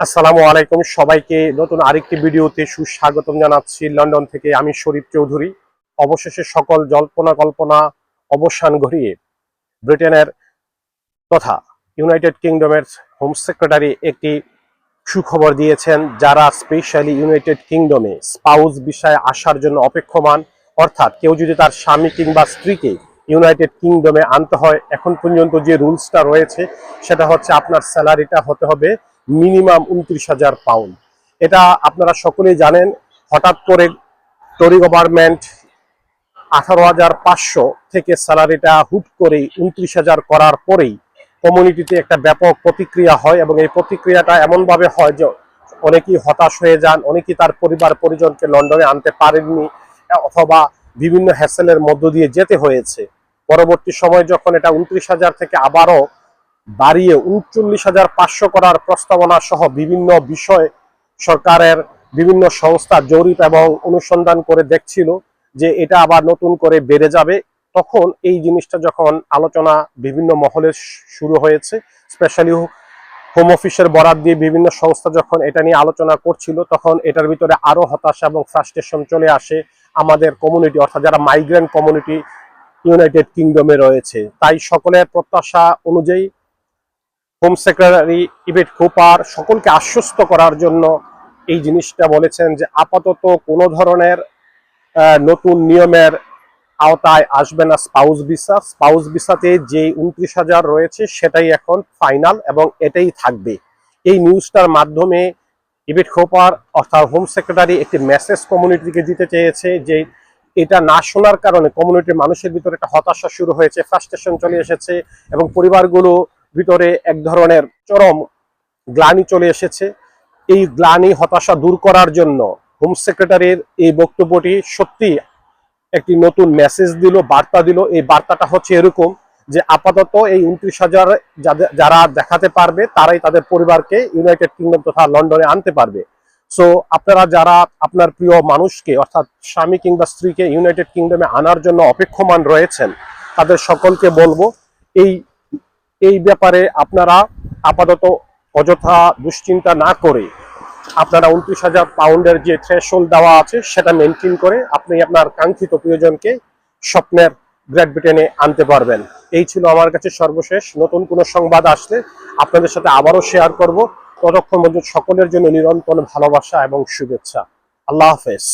আসসালামু আলাইকুম। সবাইকে নতুন আরেকটি ভিডিওতে সুস্বাগতম জানাচ্ছি। লন্ডন থেকে আমি শরীফ চৌধুরী। অবশেষে সকল জল্পনা কল্পনা অবসান ঘটিয়ে ব্রিটেনের তথা ইউনাইটেড কিংডমের হোম সেক্রেটারি একটি সুখবর দিয়েছেন, যারা স্পেশালি ইউনাইটেড কিংডমে স্পাউস বিষয়ে আসার জন্য অপেক্ষমান। অর্থাৎ কেউ যদি তার স্বামী কিংবা স্ত্রীকে ইউনাইটেড কিংডমে আনতে হয়, এখন পর্যন্ত যে রুলসটা রয়েছে, সেটা হচ্ছে আপনার স্যালারিটা হতে হবে মিনিমাম উনত্রিশ হাজার পাউন্ড। এটা আপনারা সকলেই জানেন, হঠাৎ করে টরি গভর্নমেন্ট আঠারো হাজার পাঁচশো থেকে স্যালারিটা হুট করেই উনত্রিশ হাজার করার পরেই কমিউনিটিতে একটা ব্যাপক প্রতিক্রিয়া হয় এবং এই প্রতিক্রিয়াটা এমনভাবে হয় যে অনেকেই হতাশ হয়ে যান, অনেকেই তার পরিবার পরিজনকে লন্ডনে আনতে পারেননি, অথবা বিভিন্ন হ্যাসেলের মধ্য দিয়ে যেতে হয়েছে। পরবর্তী সময় যখন এটা উনত্রিশ হাজার থেকে আবারও বাড়িয়ে উনচল্লিশ হাজার পাঁচশো করার প্রস্তাবনা সহ বিভিন্ন বিষয় সরকারের বিভিন্ন সংস্থা জরিপ এবং অনুসন্ধান করে দেখছিল যে এটা আবার নতুন করে বেড়ে যাবে। তখন এই জিনিসটা যখন আলোচনা বিভিন্ন মহলে শুরু হয়েছে, স্পেশালি হোম অফিসের বরাদ দিয়ে বিভিন্ন সংস্থা যখন এটা নিয়ে আলোচনা করছিল, তখন এটার ভিতরে আরও হতাশা এবং ফ্রাস্ট্রেশন চলে আসে আমাদের কমিউনিটি, অর্থাৎ যারা মাইগ্রেন্ট কমিউনিটি, ইউনাইটেড কিংডমে রয়েছে। তাই সকলের প্রত্যাশা অনুযায়ী হোম সেক্রেটারি ইবেট কোপার সকলকে আশ্বস্ত করার জন্য এই জিনিসটা বলেছেন যে আপাতত কোনো ধরনের নতুন নিয়মের আওতায় আসবে না স্পাউস ভিসা স্পাউস ভিসাতে যে উনত্রিশ হাজার রয়েছে সেটাই এখন ফাইনাল এবং এটাই থাকবে। এই নিউজটার মাধ্যমে ইবেট খোপার অর্থাৎ হোম সেক্রেটারি একটি মেসেজ কমিউনিটিকে দিতে চেয়েছে যে এটা না শোনার কারণে কমিউনিটির মানুষের ভিতরে একটা হতাশা শুরু হয়েছে ফ্রাস্ট্রেশন চলে এসেছে এবং পরিবারগুলো ভিতরে এক ধরনের চরম গ্লানি চলে এসেছে। এই গ্লানি হতাশা দূর করার জন্য হোম সেক্রেটারির এই বক্তব্যটি সত্যি একটি নতুন মেসেজ দিল, বার্তা দিল। এই বার্তাটা হচ্ছে এরকম যে আপাতত এই উনত্রিশ হাজার যারা দেখাতে পারবে, তারাই তাদের পরিবারকে ইউনাইটেড কিংডম তথা লন্ডনে আনতে পারবে। সো আপনারা যারা আপনার প্রিয় মানুষকে, অর্থাৎ স্বামী কিংবা স্ত্রীকে ইউনাইটেড কিংডমে আনার জন্য অপেক্ষমান রয়েছেন, তাদের সকলকে বলব, এই এই ব্যাপারে আপনারা আপাতত অযথা দুশ্চিন্তা না করে আপনারা উনত্রিশ হাজার পাউন্ডের যে থ্রেশল দেওয়া আছে, সেটা মেনটেন করে আপনি আপনার কাঙ্ক্ষিত প্রিয়জনকে স্বপ্নের গ্রেট ব্রিটেনে আনতে পারবেন। এই ছিল আমার কাছে সর্বশেষ। নতুন কোনো সংবাদ আসলে আপনাদের সাথে আবারও শেয়ার করব। ততক্ষণ পর্যন্ত সকলের জন্য নিরন্তর ভালোবাসা এবং শুভেচ্ছা। আল্লাহ হাফেজ।